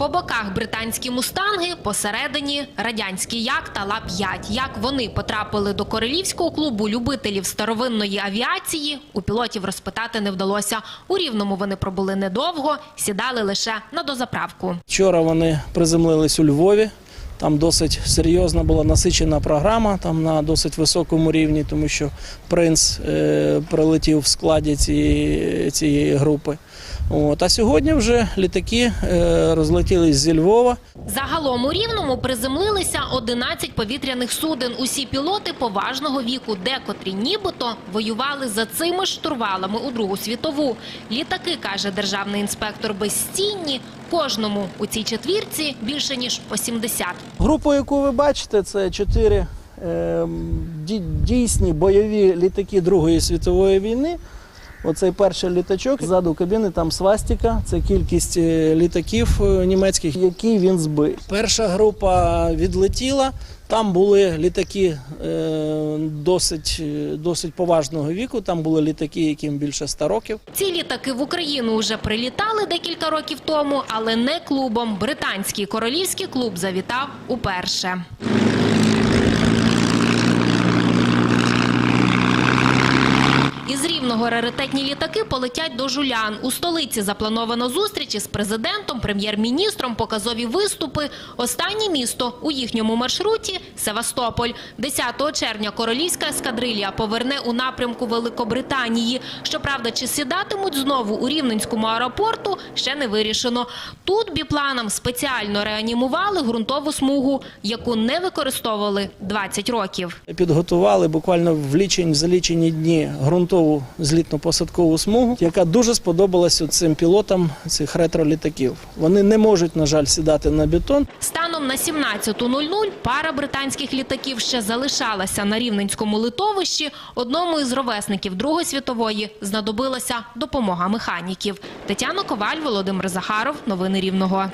По боках британські мустанги, посередині радянські як та Ла-5. Як вони потрапили до королівського клубу любителів старовинної авіації, у пілотів розпитати не вдалося. У Рівному вони пробули недовго, сідали лише на дозаправку. Вчора вони приземлились у Львові. Там досить серйозна була насичена програма, там на досить високому рівні, тому що принц е, прилетів в складі цієї, цієї групи. От. А сьогодні вже літаки е, розлетілись зі Львова. Загалом у Рівному приземлилися 11 повітряних суден. Усі пілоти поважного віку, декотрі нібито воювали за цими штурвалами у Другу світову. Літаки, каже державний інспектор, безцінні. Кожному у цій четвірці більше ніж по 70. Групу, яку ви бачите, це чотири е, дійсні бойові літаки Другої світової війни. Оцей перший літачок ззаду кабіни там свастика. Це кількість е, літаків е, німецьких, які він збив. Перша група відлетіла. Там були літаки е, досить, досить поважного віку. Там були літаки, яким більше 100 років. Ці літаки в Україну вже прилітали декілька років тому, але не клубом. Британський королівський клуб завітав уперше. Із раритетні літаки полетять до Жулян. У столиці заплановано зустрічі з президентом, прем'єр-міністром, показові виступи. Останнє місто у їхньому маршруті – Севастополь. 10 червня королівська ескадрилія поверне у напрямку Великобританії. Щоправда, чи сідатимуть знову у Рівненському аеропорту, ще не вирішено. Тут біпланом спеціально реанімували ґрунтову смугу, яку не використовували 20 років. Підготували буквально в лічені за лічені дні ґрунтову злітно-посадкову смугу, яка дуже сподобалася цим пілотам цих ретро-літаків. Вони не можуть, на жаль, сідати на бетон. Станом на 17.00 пара британських літаків ще залишалася на Рівненському литовищі. Одному із ровесників Другої світової знадобилася допомога механіків. Тетяна Коваль, Володимир Захаров. Новини Рівного.